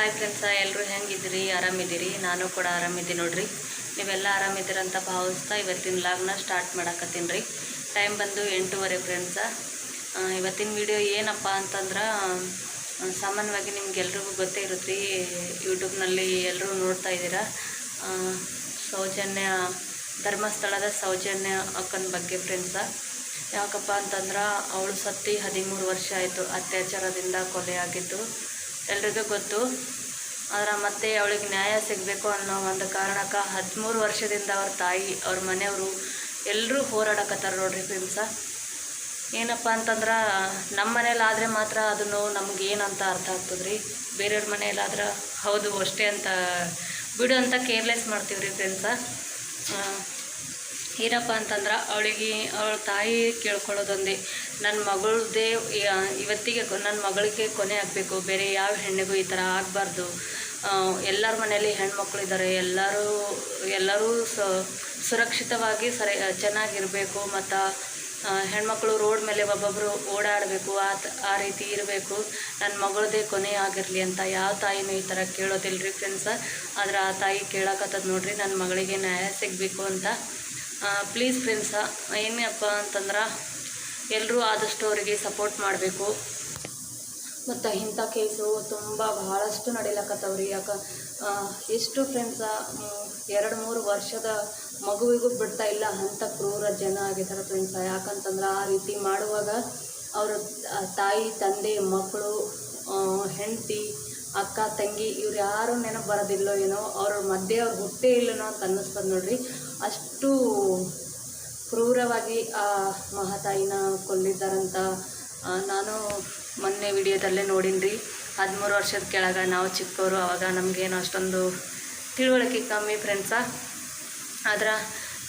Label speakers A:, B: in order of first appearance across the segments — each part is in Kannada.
A: ಹಾಯ್ ಫ್ರೆಂಡ್ಸ ಎಲ್ಲರೂ ಹೆಂಗಿದ್ದೀರಿ? ಆರಾಮಿದ್ದೀರಿ? ನಾನು ಕೂಡ ಆರಾಮಿದ್ದೀನಿ ನೋಡಿರಿ. ನೀವೆಲ್ಲ ಆರಾಮಿದ್ದೀರಂತ ಭಾವಿಸ್ತಾ ಇವತ್ತಿನ ಲಾಗ್ನ ಸ್ಟಾರ್ಟ್ ಮಾಡಾಕತ್ತೀನಿ ರೀ. ಟೈಮ್ ಬಂದು ಎಂಟೂವರೆ ಫ್ರೆಂಡ್ಸ ಇವತ್ತಿನ ವಿಡಿಯೋ ಏನಪ್ಪ ಅಂತಂದ್ರೆ ಸಾಮಾನ್ಯವಾಗಿ ನಿಮ್ಗೆಲ್ರಿಗೂ ಗೊತ್ತೇ ಇರುತ್ತೆ ರೀ ಯೂಟ್ಯೂಬ್ನಲ್ಲಿ ಎಲ್ಲರೂ ನೋಡ್ತಾ ಇದ್ದೀರಾ? ಸೌಜನ್ಯ, ಧರ್ಮಸ್ಥಳದ ಸೌಜನ್ಯ ಅಕ್ಕನ ಬಗ್ಗೆ ಫ್ರೆಂಡ್ಸ ಯಾಕಪ್ಪ ಅಂತಂದ್ರೆ, ಅವಳು ಸತ್ತಿ ಹದಿಮೂರು ವರ್ಷ ಆಯಿತು ಅತ್ಯಾಚಾರದಿಂದ ಕೊಲೆಯಾಗಿದ್ದು ಎಲ್ರಿಗೂ ಗೊತ್ತು. ಆದ್ರೆ ಮತ್ತೆ ಅವಳಿಗೆ ನ್ಯಾಯ ಸಿಗಬೇಕು ಅನ್ನೋ ಒಂದು ಕಾರಣಕ್ಕೆ ಹದಿಮೂರು ವರ್ಷದಿಂದ ಅವ್ರ ತಾಯಿ, ಅವ್ರ ಮನೆಯವರು ಎಲ್ಲರೂ ಹೋರಾಡಕತ್ತಾರ ನೋಡ್ರಿ ಫ್ರೆಂಡ್ಸ ಏನಪ್ಪ ಅಂತಂದ್ರೆ ನಮ್ಮ ಮನೇಲಾದರೆ ಮಾತ್ರ ಅದು ನೋವು ನಮ್ಗೆ ಏನಂತ ಅರ್ಥ ಆಗ್ತದೆ ರೀ ಬೇರೆಯವ್ರ ಮನೆಯಲ್ಲಾದ್ರೆ ಹೌದು, ಅಷ್ಟೇ ಅಂತ ಬಿಡು ಅಂತ ಕೇರ್ಲೆಸ್ ಮಾಡ್ತೀವಿ ರೀ ಫ್ರೆಂಡ್ಸ ಏನಪ್ಪ ಅಂತಂದ್ರೆ ಅವಳಿಗೆ ಅವಳ ತಾಯಿ ಕೇಳ್ಕೊಳ್ಳೋದೊಂದೇ. ನನ್ನ ಮಗಳದೇ ಇವತ್ತಿಗೆ ನನ್ನ ಮಗಳಿಗೆ ಕೊನೆ ಆಗಬೇಕು. ಬೇರೆ ಯಾವ ಹೆಣ್ಣಿಗೂ ಈ ಥರ ಆಗಬಾರ್ದು. ಎಲ್ಲರ ಮನೆಯಲ್ಲಿ ಹೆಣ್ಮಕ್ಳಿದ್ದಾರೆ ಎಲ್ಲರೂ ಎಲ್ಲರೂ ಸುರಕ್ಷಿತವಾಗಿ ಸರಿ ಚೆನ್ನಾಗಿರಬೇಕು ಮತ್ತು ಹೆಣ್ಮಕ್ಳು ರೋಡ್ ಮೇಲೆ ಒಬ್ಬೊಬ್ಬರು ಓಡಾಡಬೇಕು. ಆ ಆ ರೀತಿ ಇರಬೇಕು. ನನ್ನ ಮಗಳದೇ ಕೊನೆ ಆಗಿರಲಿ ಅಂತ ಯಾವ ತಾಯಿನೂ ಈ ಥರ ಕೇಳೋದಿಲ್ಲ ರೀ ಫ್ರೆಂಡ್ಸ ಆದ್ರೆ ಆ ತಾಯಿ ಕೇಳಕತ್ತದ ನೋಡಿರಿ ನನ್ನ ಮಗಳಿಗೆ ನ್ಯಾಯ ಸಿಗಬೇಕು ಅಂತ. ಪ್ಲೀಸ್ ಫ್ರೆಂಡ್ಸ ಏನಪ್ಪ ಅಂತಂದ್ರೆ ಎಲ್ಲರೂ ಆದಷ್ಟು ಅವರಿಗೆ ಸಪೋರ್ಟ್ ಮಾಡಬೇಕು. ಮತ್ತು ಇಂಥ ಕೇಸು ತುಂಬ ಬಹಳಷ್ಟು ನಡೀಲಕ್ಕತ್ತವ್ರಿ ಯಾಕೆ ಎಷ್ಟು ಫ್ರೆಂಡ್ಸ ಎರಡು ಮೂರು ವರ್ಷದ ಮಗುವಿಗೂ ಬಿಡ್ತಾ ಇಲ್ಲ ಅಂಥ ಕ್ರೂರ ಜನ ಆಗಿದ್ದಾರೆ ಫ್ರೆಂಡ್ಸ ಯಾಕಂತಂದ್ರೆ ಆ ರೀತಿ ಮಾಡುವಾಗ ಅವರು ತಾಯಿ, ತಂದೆ, ಮಕ್ಕಳು ಹೆಂಡತಿ, ಅಕ್ಕ, ತಂಗಿ ಇವ್ರು ಯಾರು ನೆನಪು ಬರೋದಿಲ್ಲೋ ಏನೋ, ಅವ್ರ ಮಧ್ಯೆ ಅವ್ರು ಹುಟ್ಟೇ ಇಲ್ಲನೋ ಅಂತ ಅನ್ನಿಸ್ತದೆ ನೋಡ್ರಿ. ಅಷ್ಟು ಕ್ರೂರವಾಗಿ, ಆ, ಮಹಾತಾಯಿನ ಕೊಲ್ಲಿದ್ದಾರಂತ ನಾನು ಮೊನ್ನೆ ವಿಡಿಯೋದಲ್ಲೇ ನೋಡಿನ್ರಿ. ಹದಿಮೂರು ವರ್ಷದ ಕೆಳಗೆ ನಾವು ಚಿಕ್ಕವರು ಅವಾಗ ನಮಗೇನು ಅಷ್ಟೊಂದು ತಿಳುವಳಿಕೆ ಕಮ್ಮಿ ಫ್ರೆಂಡ್ಸ ಆದ್ರೆ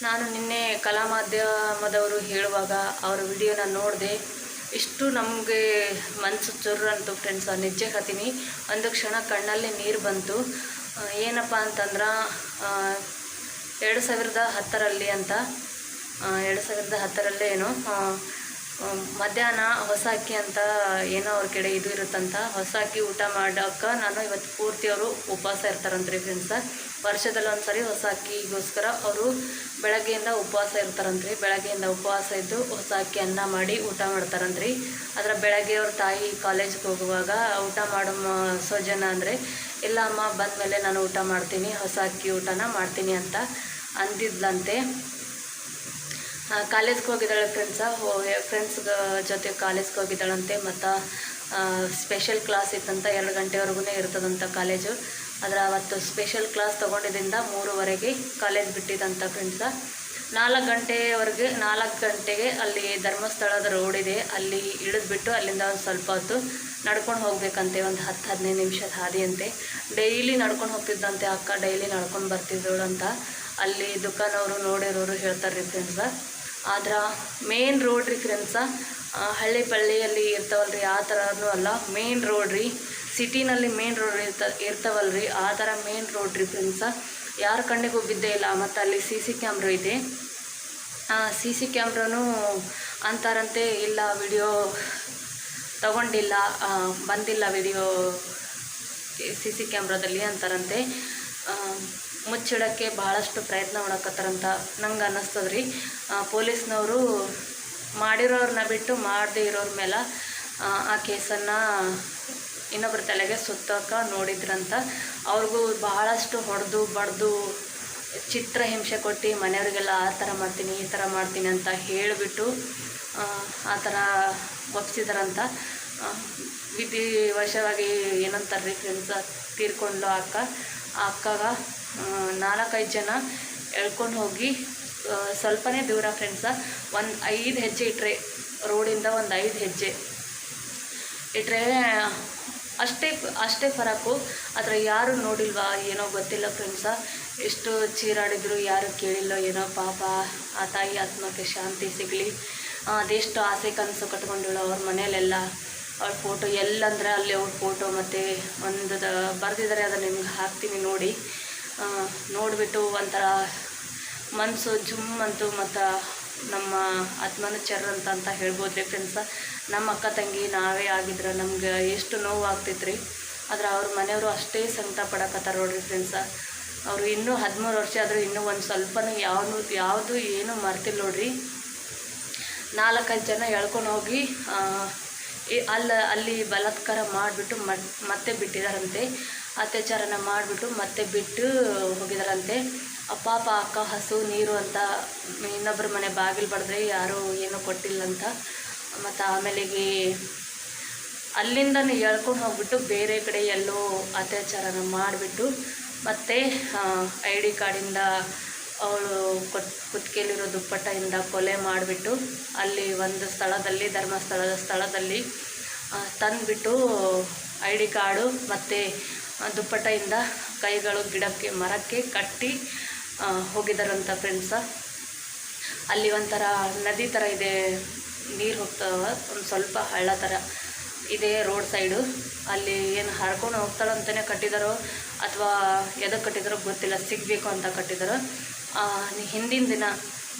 A: ನಾನು ನಿನ್ನೆ ಕಲಾ ಮಾಧ್ಯಮದವರು ಹೇಳುವಾಗ ಅವರ ವಿಡಿಯೋನ ನೋಡಿದೆ, ಇಷ್ಟು ನಮಗೆ ಮನಸ್ಸು ಚುರ್ರು ಅಂತು ಫ್ರೆಂಡ್ಸ ನಿಜ ಹತ್ತೀನಿ ಒಂದು ಕ್ಷಣ ಕಣ್ಣಲ್ಲಿ ನೀರು ಬಂತು. ಏನಪ್ಪ ಅಂತಂದ್ರೆ ಎರಡು ಸಾವಿರದ ಹತ್ತರಲ್ಲಿ ಅಂತ ಎರಡು ಸಾವಿರದ ಹತ್ತರಲ್ಲೇ ಏನು ಆ, ಆ, ಮಧ್ಯಾಹ್ನ ಹೊಸ ಅಕ್ಕಿ ಅಂತ ಏನೋ ಅವ್ರ ಕಡೆ ಇದು ಇರುತ್ತಂತ ಹೊಸ ಅಕ್ಕಿ ಊಟ ಮಾಡೋಕ್ಕೆ ನಾನು ಇವತ್ತು ಪೂರ್ತಿ ಅವರು ಉಪವಾಸ ಇರ್ತಾರಂತ್ರಿ ಫ್ರೆಂಡ್ಸ ವರ್ಷದಲ್ಲಿ ಒಂದು ಸರಿ ಹೊಸ ಅಕ್ಕಿಗೋಸ್ಕರ ಅವರು ಬೆಳಗ್ಗೆಯಿಂದ ಉಪವಾಸ ಇರ್ತಾರಂತ್ರಿ. ಬೆಳಗ್ಗೆಯಿಂದ ಉಪವಾಸ ಇದ್ದು ಹೊಸ ಅಕ್ಕಿ ಅನ್ನ ಮಾಡಿ ಊಟ ಮಾಡ್ತಾರಂತ್ರಿ. ಅದರ ಬೆಳಗ್ಗೆ ಅವ್ರ ತಾಯಿ ಕಾಲೇಜ್ಗೆ ಹೋಗುವಾಗ ಊಟ ಮಾಡೋ ಸೋಜನ ಅಂದರೆ ಇಲ್ಲ ಅಮ್ಮ ಬಂದಮೇಲೆ ನಾನು ಊಟ ಮಾಡ್ತೀನಿ ಹೊಸ ಅಕ್ಕಿ ಊಟನ ಮಾಡ್ತೀನಿ ಅಂತ ಅಂದಿದ್ಲಂತೆ. ಕಾಲೇಜ್ಗೆ ಹೋಗಿದ್ದಾಳೆ ಫ್ರೆಂಡ್ಸ ಫ್ರೆಂಡ್ಸ್ ಜೊತೆ ಕಾಲೇಜ್ಗೆ ಹೋಗಿದ್ದಾಳಂತೆ. ಮತ್ತು ಸ್ಪೆಷಲ್ ಕ್ಲಾಸ್ ಇತ್ತಂತ ಎರಡು ಗಂಟೆವರೆಗೂ ಇರ್ತದಂತ ಕಾಲೇಜು ಅದರ ಅವತ್ತು ಸ್ಪೆಷಲ್ ಕ್ಲಾಸ್ ತೊಗೊಂಡಿದ್ದರಿಂದ ಮೂರುವರೆಗೆ ಕಾಲೇಜ್ ಬಿಟ್ಟಿದಂತ ಫ್ರೆಂಡ್ಸ ನಾಲ್ಕು ಗಂಟೆವರೆಗೆ, ನಾಲ್ಕು ಗಂಟೆಗೆ ಅಲ್ಲಿ ಧರ್ಮಸ್ಥಳದ ರೋಡ್ ಇದೆ. ಅಲ್ಲಿ ಇಳಿದ್ಬಿಟ್ಟು ಅಲ್ಲಿಂದ ಒಂದು ಸ್ವಲ್ಪ ಹೊತ್ತು ನಡ್ಕೊಂಡು ಹೋಗ್ಬೇಕಂತೆ. ಒಂದು ಹತ್ತು, ಹದಿನೈದು ನಿಮಿಷದ ಹಾದಿಯಂತೆ. ಡೈಲಿ ನಡ್ಕೊಂಡು ಹೋಗ್ತಿದ್ದಂತೆ ಅಕ್ಕ. ಡೈಲಿ ನಡ್ಕೊಂಡು ಬರ್ತಿದ್ದಳು ಅಂತ. ಅಲ್ಲಿ ದುಕಾನವರು ನೋಡಿರೋರು ಹೇಳ್ತಾರೆ ರೀ ಫ್ರೆಂಡ್ಸ ಆದ್ರೆ ಮೇನ್ ರೋಡ್ ರೀ ಫ್ರೆಂಡ್ಸ ಹಳ್ಳಿ ಪಳ್ಳಿಯಲ್ಲಿ ಇರ್ತಾವಲ್ರಿ, ಆ ಥರನೂ ಅಲ್ಲ. ಮೇನ್ ರೋಡ್ ರೀ. ಸಿಟಿನಲ್ಲಿ ಮೇನ್ ರೋಡ್ ಇರ್ತ, ಇರ್ತಾವಲ್ರಿ. ಆ ಥರ ಮೇನ್ ರೋಡ್ ರೀ ಫ್ರೆಂಡ್ಸ ಯಾರ ಕಣ್ಣಿಗೂ ಬಿದ್ದೇ ಇಲ್ಲ, ಮತ್ತು ಅಲ್ಲಿ ಸಿ ಸಿ ಕ್ಯಾಮ್ರಾ ಇದೆ. ಸಿ ಸಿ ಕ್ಯಾಮ್ರಾನೂ ಅಂತಾರಂತೆ ಇಲ್ಲ ವಿಡಿಯೋ ತಗೊಂಡಿಲ್ಲ ಬಂದಿಲ್ಲ ವಿಡಿಯೋ ಸಿ ಸಿ ಕ್ಯಾಮ್ರಾದಲ್ಲಿ ಅಂತಾರಂತೆ. ಮುಚ್ಚಿಡೋಕ್ಕೆ ಭಾಳಷ್ಟು ಪ್ರಯತ್ನ ಮಾಡಕತ್ತಾರಂತ ನಂಗೆ ಅನ್ನಿಸ್ತದ್ರಿ. ಪೊಲೀಸ್ನವರು ಮಾಡಿರೋರನ್ನ ಬಿಟ್ಟು ಮಾಡದೇ ಇರೋರ ಮೇಲೆ ಆ, ಕೇಸನ್ನು ಇನ್ನೊಬ್ಬರ ತಲೆಗೆ ಸುತ್ತಕ್ಕೆ ನೋಡಿದ್ರಂತ. ಅವ್ರಿಗೂ ಬಹಳಷ್ಟು ಹೊಡೆದು ಬಡ್ದು ಚಿತ್ರ ಹಿಂಸೆ ಕೊಟ್ಟು ಮನೆಯವರಿಗೆಲ್ಲ ಆ ಥರ ಮಾಡ್ತೀನಿ ಈ ಥರ ಮಾಡ್ತೀನಿ ಅಂತ ಹೇಳಿಬಿಟ್ಟು ಆ ಥರ ಒಪ್ಸಿದಾರಂತ. ವಿಧಿ ವಶವಾಗಿ ಏನಂತಾರೆ ರೀ ಫ್ರೆಂಡ್ಸ ತೀರ್ಕೊಂಡು ಅಕ್ಕ ಅಕ್ಕಗ ನಾಲ್ಕೈದು ಜನ ಎಳ್ಕೊಂಡು ಹೋಗಿ ಸ್ವಲ್ಪನೇ ದೂರ ಫ್ರೆಂಡ್ಸ ಒಂದು ಐದು ಹೆಜ್ಜೆ ಇಟ್ಟರೆ ರೋಡಿಂದ ಒಂದು ಐದು ಹೆಜ್ಜೆ. ಇಟ್ಟರೆ ಅಷ್ಟೇ ಅಷ್ಟೇ ಫರಕು. ಆದರೆ ಯಾರು ನೋಡಿಲ್ವಾ, ಏನೋ ಗೊತ್ತಿಲ್ಲ ಫ್ರೆಂಡ್ಸ ಎಷ್ಟು ಚೀರಾಡಿದ್ರು, ಯಾರು ಕೇಳಿಲ್ಲೋ, ಏನೋ ಪಾಪ, ಆ ತಾಯಿ ಆತ್ಮಕ್ಕೆ ಶಾಂತಿ ಸಿಗಲಿ. ಅದೆಷ್ಟು ಆಸೆ ಕನಸು ಕಟ್ಕೊಂಡಿಳು ಅವ್ರ ಮನೇಲೆಲ್ಲ ಅವ್ರ ಫೋಟೋ ಎಲ್ಲಂದ್ರೆ ಅಲ್ಲಿ ಅವ್ರ ಫೋಟೋ ಮತ್ತು ಒಂದು ಬರೆದಿದ್ದಾರೆ ಅದನ್ನು ನಿಮ್ಗೆ ಹಾಕ್ತೀನಿ ನೋಡಿ. ನೋಡಿಬಿಟ್ಟು ಒಂಥರ ಮನಸ್ಸು ಜುಮ್ ಅಂತು ಮತ್ತು ನಮ್ಮ ಆತ್ಮನ ಚರ್ ಅಂತ ಹೇಳ್ಬೋದು ರೀ ಫ್ರೆಂಡ್ಸ ನಮ್ಮ ಅಕ್ಕ ತಂಗಿ ನಾವೇ ಆಗಿದ್ರೆ ನಮ್ಗೆ ಎಷ್ಟು ನೋವು ರೀ ಆದ್ರೆ ಅವ್ರ ಮನೆಯವರು ಅಷ್ಟೇ ಸಂಕಟ ಪಡಕತ್ತಾರ ನೋಡ್ರಿ ಫ್ರೆಂಡ್ಸ ಅವರು ಇನ್ನೂ ಹದಿಮೂರು ವರ್ಷ ಆದರೂ ಇನ್ನೂ ಒಂದು ಸ್ವಲ್ಪನೂ ಯಾವನು, ಯಾವುದು ಏನೂ ಮರ್ತಿಲ್ಲ ನೋಡ್ರಿ. ನಾಲ್ಕೈದು ಜನ ಎಳ್ಕೊಂಡು ಹೋಗಿ ಅಲ್ಲ, ಅಲ್ಲಿ ಬಲಾತ್ಕಾರ ಮಾಡಿಬಿಟ್ಟು ಮತ್ತೆ ಬಿಟ್ಟಿದ್ದಾರಂತೆ ಅತ್ಯಾಚಾರನ ಮಾಡಿಬಿಟ್ಟು ಮತ್ತೆ ಬಿಟ್ಟು ಹೋಗಿದಾರಂತೆ. ಆ ಪಾಪ ಅಕ್ಕ ಹಸು, ನೀರು ಅಂತ ಇನ್ನೊಬ್ಬರ ಮನೆ ಬಾಗಿಲು ಬಡಿದ್ರೆ ಯಾರೂ ಏನೂ ಕೊಟ್ಟಿಲ್ಲ ಅಂತ ಮತ್ತು ಆಮೇಲೆಗೆ ಅಲ್ಲಿಂದನೇ ಎಳ್ಕೊಂಡು ಹೋಗ್ಬಿಟ್ಟು ಬೇರೆ ಕಡೆ ಎಲ್ಲೋ ಅತ್ಯಾಚಾರನ ಮಾಡಿಬಿಟ್ಟು ಮತ್ತು ಐ ಡಿ ಕಾರ್ಡಿಂದ ಅವಳು ಕೊಟ್ ಕುತ್ತಿಗೆಲಿರೋ ದುಪ್ಪಟ್ಟದಿಂದ ಕೊಲೆ ಮಾಡಿಬಿಟ್ಟು ಅಲ್ಲಿ ಒಂದು ಸ್ಥಳದಲ್ಲಿ, ಧರ್ಮಸ್ಥಳದ ಸ್ಥಳದಲ್ಲಿ ತಂದುಬಿಟ್ಟು ಐ ಡಿ ಕಾರ್ಡು ಮತ್ತು ದುಪ್ಪಟ್ಟೆಯಿಂದ ಕೈಗಳು ಗಿಡಕ್ಕೆ, ಮರಕ್ಕೆ ಕಟ್ಟಿ ಹೋಗಿದ್ದಾರಂತ ಫ್ರೆಂಡ್ಸ ಅಲ್ಲಿ ಒಂಥರ ನದಿ ಥರ ಇದೆ, ನೀರು ಹೋಗ್ತಾವ ಒಂದು ಸ್ವಲ್ಪ ಹಳ್ಳ ಥರ ಇದೆ ರೋಡ್ ಸೈಡು. ಅಲ್ಲಿ ಏನು ಹರ್ಕೊಂಡು ಹೋಗ್ತಾಳಂತಲೇ ಕಟ್ಟಿದಾರೋ, ಅಥವಾ ಎದಕ್ಕೆ ಕಟ್ಟಿದಾರೋ ಗೊತ್ತಿಲ್ಲ, ಸಿಗಬೇಕು ಅಂತ ಕಟ್ಟಿದಾರೋ. ಹಿಂದಿನ ದಿನ,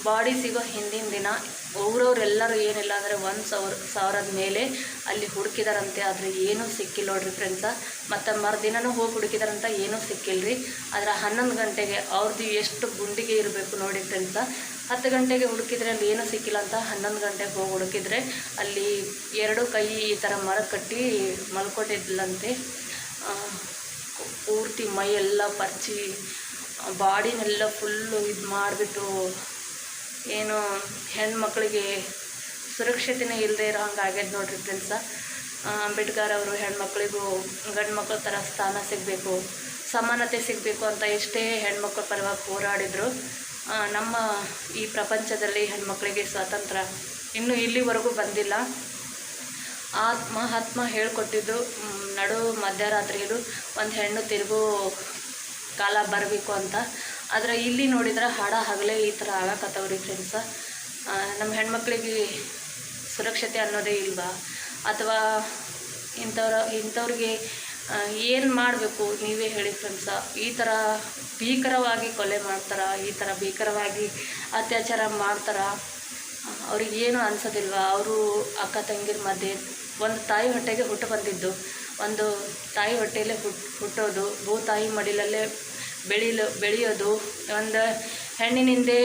A: ಬಾಡಿ ಸಿಗೋ ಹಿಂದಿನ ದಿನ, ಊರವರೆಲ್ಲರೂ ಏನಿಲ್ಲ ಅಂದರೆ ಒಂದು ಸಾವಿರ, ಸಾವಿರದ ಮೇಲೆ ಅಲ್ಲಿ ಹುಡುಕಿದಾರಂತೆ, ಆದರೆ ಏನೂ ಸಿಕ್ಕಿಲ್ಲ ನೋಡ್ರಿ ಫ್ರೆಂಡ್ಸ ಮತ್ತು ಮರುದಿನನೂ ಹೋಗಿ ಹುಡುಕಿದಾರಂತ ಏನೂ ಸಿಕ್ಕಿಲ್ಲ ರೀ ಆದರೆ ಹನ್ನೊಂದು ಗಂಟೆಗೆ ಅವ್ರದ್ದು ಎಷ್ಟು ಗುಂಡಿಗೆ ಇರಬೇಕು ನೋಡಿ ಫ್ರೆಂಡ್ಸ ಹತ್ತು ಗಂಟೆಗೆ ಹುಡುಕಿದ್ರೆ ಅಲ್ಲಿ ಏನೂ ಸಿಕ್ಕಿಲ್ಲ ಅಂತ ಹನ್ನೊಂದು ಗಂಟೆಗೆ ಹೋಗಿ ಹುಡುಕಿದ್ರೆ ಅಲ್ಲಿ ಎರಡು ಕೈ ಈ ಥರ ಮರ ಕಟ್ಟಿ ಮಲ್ಕೊಟ್ಟಿದ್ಲಂತೆ ಪೂರ್ತಿ ಮೈ ಎಲ್ಲ ಪರ್ಚಿ ಬಾಡಿನೆಲ್ಲ ಫುಲ್ಲು ಇದು ಮಾಡಿಬಿಟ್ಟು ಏನು ಹೆಣ್ಮಕ್ಳಿಗೆ ಸುರಕ್ಷತೆನೇ ಇಲ್ಲದೆ ಇರೋ ಹಂಗೆ ಆಗ್ಯದ ನೋಡ್ರಿ ಫ್ರೆಂಡ್ಸ. ಅಂಬೇಡ್ಕರ್ ಅವರು ಹೆಣ್ಮಕ್ಳಿಗೂ ಗಂಡು ಮಕ್ಕಳ ಥರ ಸ್ಥಾನ ಸಿಗಬೇಕು, ಸಮಾನತೆ ಸಿಗಬೇಕು ಅಂತ ಎಷ್ಟೇ ಹೆಣ್ಮಕ್ಳ ಪರವಾಗಿ ಹೋರಾಡಿದ್ರು ನಮ್ಮ ಈ ಪ್ರಪಂಚದಲ್ಲಿ ಹೆಣ್ಮಕ್ಳಿಗೆ ಸ್ವಾತಂತ್ರ್ಯ ಇನ್ನೂ ಇಲ್ಲಿವರೆಗೂ ಬಂದಿಲ್ಲ. ಆತ್ಮ ಆತ್ಮ ಹೇಳ್ಕೊಟ್ಟಿದ್ದು ನಡು ಮಧ್ಯರಾತ್ರಿಯಲ್ಲೂ ಒಂದು ಹೆಣ್ಣು ತಿರುಗು ಕಾಲ ಬರಬೇಕು ಅಂತ. ಆದರೆ ಇಲ್ಲಿ ನೋಡಿದ್ರೆ ಹಾಡ ಹಗಲೇ ಈ ಥರ ಆಗಕತ್ತವ್ರಿ ಫ್ರೆಂಡ್ಸ ನಮ್ಮ ಹೆಣ್ಮಕ್ಳಿಗೆ ಸುರಕ್ಷತೆ ಅನ್ನೋದೇ ಇಲ್ವಾ? ಅಥವಾ ಇಂಥವ್ರ, ಇಂಥವ್ರಿಗೆ ಏನು ಮಾಡಬೇಕು? ನೀವೇ ಹೇಳಿ ಫ್ರೆಂಡ್ಸ ಈ ಥರ ಭೀಕರವಾಗಿ ಕೊಲೆ ಮಾಡ್ತಾರೆ? ಈ ಥರ ಭೀಕರವಾಗಿ ಅತ್ಯಾಚಾರ ಮಾಡ್ತಾರೆ? ಅವ್ರಿಗೆ ಏನು ಅನ್ಸೋದಿಲ್ವಾ? ಅವರು ಅಕ್ಕ ತಂಗಿರ ಮಧ್ಯೆ ಒಂದು ತಾಯಿ ಹೊಟ್ಟೆಗೆ ಹುಟ್ಟು ಬಂದಿದ್ದು. ಒಂದು ತಾಯಿ ಹೊಟ್ಟೆಯಲ್ಲೇ ಹುಟ್ಟು ಹುಟ್ಟೋದು. ಭೂ ತಾಯಿ ಮಡಿಲಲ್ಲೇ ಬೆಳೀಲು, ಬೆಳೆಯೋದು, ಒಂದು ಹೆಣ್ಣಿನಿಂದೇ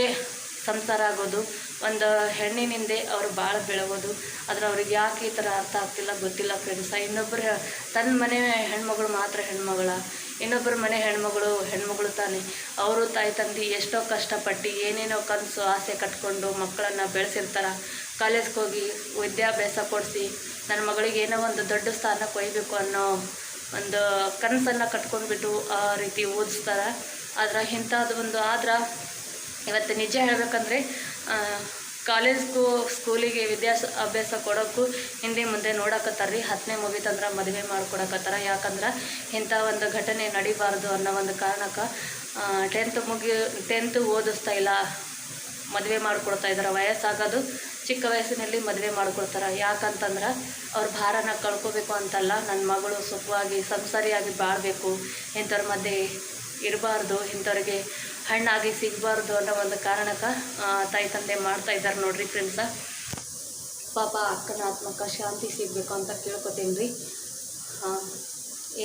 A: ಸಂಸಾರ ಆಗೋದು, ಒಂದು ಹೆಣ್ಣಿನಿಂದೆ ಅವರು ಭಾಳ ಬೆಳಗೋದು ಆದರೆ ಅವ್ರಿಗೆ ಯಾಕೆ ಈ ಥರ ಅರ್ಥ ಆಗ್ತಿಲ್ಲ ಗೊತ್ತಿಲ್ಲ ಫ್ರೆಂಡ್ಸ ಇನ್ನೊಬ್ಬರು ತನ್ನ ಮನೆ ಹೆಣ್ಮಗಳು ಮಾತ್ರ ಹೆಣ್ಮಗಳ ಇನ್ನೊಬ್ಬರ ಮನೆ ಹೆಣ್ಮಗಳು ಹೆಣ್ಮಗಳು ತಾನೆ. ಅವರು ತಾಯಿ ತಂದೆ ಎಷ್ಟೋ ಕಷ್ಟಪಟ್ಟು ಏನೇನೋ ಕನಸು, ಆಸೆ ಕಟ್ಕೊಂಡು ಮಕ್ಕಳನ್ನು ಬೆಳೆಸಿರ್ತಾರೆ. ಕಾಲೇಜ್ಗೆ ಹೋಗಿ ವಿದ್ಯಾಭ್ಯಾಸ ಕೊಡಿಸಿ, ನನ್ನ ಮಗಳಿಗೆ ಏನೋ ಒಂದು ದೊಡ್ಡ ಸ್ಥಾನಕ್ಕೆ ಕೊಯ್ಬೇಕು ಅನ್ನೋ ಒಂದು ಕನಸನ್ನು ಕಟ್ಕೊಂಡ್ಬಿಟ್ಟು ಆ ರೀತಿ ಓದಿಸ್ತಾರೆ. ಆದ್ರೆ ಇಂಥದ್ದು ಒಂದು ಆದ್ರೆ ಇವತ್ತು ನಿಜ ಹೇಳಬೇಕಂದ್ರೆ ಕಾಲೇಜ್ಗೂ ಸ್ಕೂಲಿಗೆ ವಿದ್ಯಾಸ, ಅಭ್ಯಾಸ ಕೊಡೋಕ್ಕೂ ಹಿಂದೆ ಮುಂದೆ ನೋಡಕತ್ತಾರ ರೀ ಹತ್ತನೇ ಮುಗಿತಂದ್ರೆ ಮದುವೆ ಮಾಡ್ಕೊಡಕತ್ತಾರ. ಯಾಕಂದ್ರೆ ಇಂಥ ಒಂದು ಘಟನೆ ನಡಿಬಾರ್ದು ಅನ್ನೋ ಒಂದು ಕಾರಣಕ್ಕೆ ಟೆಂತ್ ಮುಗಿ ಟೆಂತ್ ಓದಿಸ್ತಾ ಇಲ್ಲ. ಮದುವೆ ಮಾಡಿಕೊಡ್ತಾ ಇದ್ದಾರೆ ವಯಸ್ಸಾಗೋದು ಚಿಕ್ಕ ವಯಸ್ಸಿನಲ್ಲಿ ಮದುವೆ ಮಾಡಿಕೊಡ್ತಾರೆ ಯಾಕಂತಂದ್ರೆ ಅವ್ರ ಭಾರನ ಕಳ್ಕೊಬೇಕು ಅಂತಲ್ಲ. ನನ್ನ ಮಗಳು ಸುಖವಾಗಿ ಸಂಸಾರಿಯಾಗಿ ಬಾಳಬೇಕು. ಇಂಥವ್ರ ಮಧ್ಯೆ ಇರಬಾರ್ದು. ಇಂಥವ್ರಿಗೆ ಹಣ್ಣಾಗಿ ಸಿಗಬಾರ್ದು ಅನ್ನೋ ಒಂದು ಕಾರಣಕ್ಕೆ ತಾಯಿ ತಂದೆ ಮಾಡ್ತಾ ಇದ್ದಾರೆ ನೋಡ್ರಿ ಫ್ರೆಂಡ್ಸ ಪಾಪ ಅಕ್ಕನ ಆತ್ಮಕ್ಕೆ ಶಾಂತಿ ಸಿಗಬೇಕು ಅಂತ ಕೇಳ್ಕೊತೀನಿ ರೀ.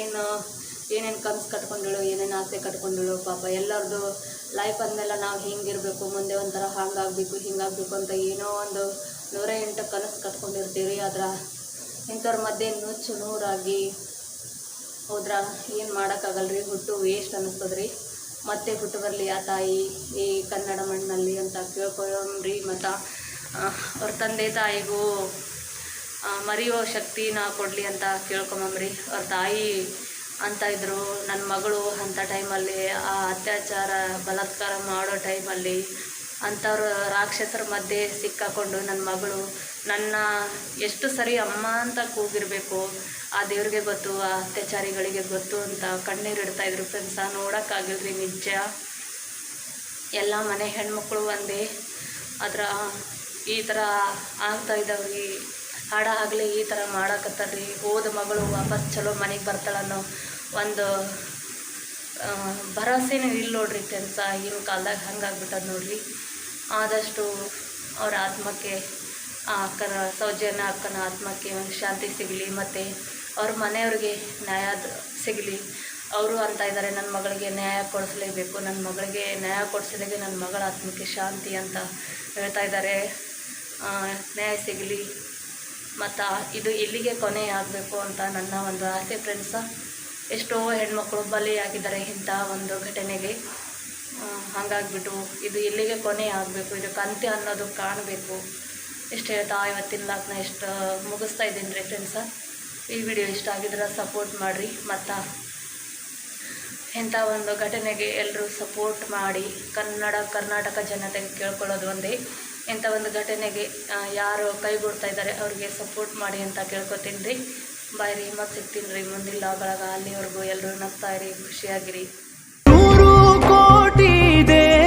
A: ಏನು, ಏನೇನು ಕನಸು ಕಟ್ಕೊಂಡಳು, ಏನೇನು ಆಸೆ ಕಟ್ಕೊಂಡಳು, ಪಾಪ ಎಲ್ಲರದು ಲೈಫ್ ಅಂದಮೇಲೆ ನಾವು ಹಿಂಗಿರಬೇಕು, ಮುಂದೆ ಒಂಥರ ಹಾಗಾಗಬೇಕು, ಹಿಂಗಾಗಬೇಕು ಅಂತ ಏನೋ ಒಂದು ನೂರ ಎಂಟು ಕನಸು ಕಟ್ಕೊಂಡಿರ್ತೀವಿ ಆದ್ರೆ ಇಂಥವ್ರ ಮಧ್ಯೆ ನುಚ್ಚು ನೂರಾಗಿ ಹೋದ್ರೆ, ಏನು ಮಾಡೋಕ್ಕಾಗಲ್ರಿ? ಹುಟ್ಟು ವೇಸ್ಟ್ ಅನ್ನಿಸ್ತದ್ರಿ ಮತ್ತೆ ಹುಟ್ಟು ಬರಲಿ ಆ ತಾಯಿ, ಈ ಕನ್ನಡ ಮಣ್ಣಲ್ಲಿ ಅಂತ ಕೇಳ್ಕೊಳ್ಳೋಣ್ರಿ ಮತ್ತು ಅವ್ರ ತಂದೆ ತಾಯಿಗೂ ಮರೆಯೋ ಶಕ್ತಿನ ಕೊಡಲಿ ಅಂತ ಕೇಳ್ಕೊಂಬಂಬ್ರಿ. ಅವ್ರ ತಾಯಿ ಅಂತ ಇದ್ದರು ನನ್ನ ಮಗಳು ಅಂಥ ಟೈಮಲ್ಲಿ, ಆ ಅತ್ಯಾಚಾರ, ಬಲಾತ್ಕಾರ ಮಾಡೋ ಟೈಮಲ್ಲಿ ಅಂಥವ್ರ ರಾಕ್ಷಸರ ಮಧ್ಯೆ ಸಿಕ್ಕಾಕೊಂಡು ನನ್ನ ಮಗಳು, ನನ್ನ ಎಷ್ಟು ಸರಿ ಅಮ್ಮ ಅಂತ ಕೂಗಿರಬೇಕು, ಆ ದೇವ್ರಿಗೆ ಗೊತ್ತು, ಆ ಅತ್ಯಾಚಾರಿಗಳಿಗೆ ಗೊತ್ತು ಅಂತ ಕಣ್ಣೀರು ಇಡ್ತಾಯಿದ್ರು ಫ್ರೆಂಡ್ಸ ನೋಡೋಕ್ಕಾಗಿಲ್ರಿ ನಿಜ. ಎಲ್ಲ ಮನೆ ಹೆಣ್ಮಕ್ಳು ಒಂದೇ. ಅದರ ಈ ಥರ ಆಗ್ತಾ ಇದ್ದಾವ್ರಿ. ಹಾಡ ಆಗಲಿ ಈ ಥರ ಮಾಡಾಕತ್ತಾರ್ರಿ. ಹೋದ ಮಗಳು ವಾಪಸ್ ಚಲೋ ಮನೆಗೆ ಬರ್ತಾಳನ್ನೋ ಒಂದು ಭರವಸೆನೂ ಇಲ್ಲ ನೋಡ್ರಿ ಕೆಲಸ ಈಗಿನ ಕಾಲದಾಗ ಹಂಗಾಗ್ಬಿಟ್ಟದ ನೋಡ್ರಿ. ಆದಷ್ಟು ಅವ್ರ ಆತ್ಮಕ್ಕೆ, ಆ ಅಕ್ಕನ ಸೌಜನ್ಯ ಅಕ್ಕನ ಆತ್ಮಕ್ಕೆ ಒಂದು ಶಾಂತಿ ಸಿಗಲಿ, ಮತ್ತು ಅವ್ರ ಮನೆಯವ್ರಿಗೆ ನ್ಯಾಯ ಸಿಗಲಿ. ಅವರು ಅಂತ ಇದ್ದಾರೆ ನನ್ನ ಮಗಳಿಗೆ ನ್ಯಾಯ ಕೊಡಿಸಲೇಬೇಕು ನನ್ನ ಮಗಳಿಗೆ ನ್ಯಾಯ ಕೊಡಿಸಿದಾಗೆ ನನ್ನ ಮಗಳ ಆತ್ಮಕ್ಕೆ ಶಾಂತಿ ಅಂತ ಹೇಳ್ತಾ ಇದ್ದಾರೆ ನ್ಯಾಯ ಸಿಗಲಿ. ಮತ್ತು ಇದು ಇಲ್ಲಿಗೆ ಕೊನೆ ಆಗಬೇಕು ಅಂತ ನನ್ನ ಒಂದು ಆಸೆ ಫ್ರೆಂಡ್ಸ. ಎಷ್ಟೋ ಹೆಣ್ಮಕ್ಳು ಬಲಿಯಾಗಿದ್ದಾರೆ ಇಂಥ ಒಂದು ಘಟನೆಗೆ. ಹಾಗಾಗ್ಬಿಟ್ಟು ಇದು ಇಲ್ಲಿಗೆ ಕೊನೆ ಆಗಬೇಕು ಇದಕ್ಕೆ ಅಂತ್ಯ ಅನ್ನೋದು ಕಾಣಬೇಕು. ಎಷ್ಟು ಹೇಳ್ತಾ ಇವತ್ತಿನ ಲಾಕ್ನ ಎಷ್ಟು ಮುಗಿಸ್ತಾ ಇದ್ದೀನಿ ರೀ ಫ್ರೆಂಡ್ಸ ಈ ವಿಡಿಯೋ ಇಷ್ಟ ಆಗಿದ್ರೆ ಸಪೋರ್ಟ್ ಮಾಡಿರಿ, ಮತ್ತು ಇಂಥ ಒಂದು ಘಟನೆಗೆ ಎಲ್ಲರೂ ಸಪೋರ್ಟ್ ಮಾಡಿ, ಕನ್ನಡ, ಕರ್ನಾಟಕ ಜನತೆಗೆ ಕೇಳ್ಕೊಳ್ಳೋದು ಒಂದೇ. ಇಂಥ ಒಂದು ಘಟನೆಗೆ ಯಾರು ಕೈಗೂಡ್ತಾ ಇದ್ದಾರೆ ಅವ್ರಿಗೆ ಸಪೋರ್ಟ್ ಮಾಡಿ ಅಂತ ಕೇಳ್ಕೊತೀನಿ ರೀ. ಬಾಯ್ ರೀ ಮತ್ತೆ ಸಿಗ್ತೀನಿ ರೀ ಮುಂದಿನ ಲಾಗಳಾಗ ಅಲ್ಲಿವರೆಗೂ ಎಲ್ಲರೂ ಇರಿ ಖುಷಿಯಾಗಿರಿ.
B: ನೂರು ಕೋಟಿ ದೇವರು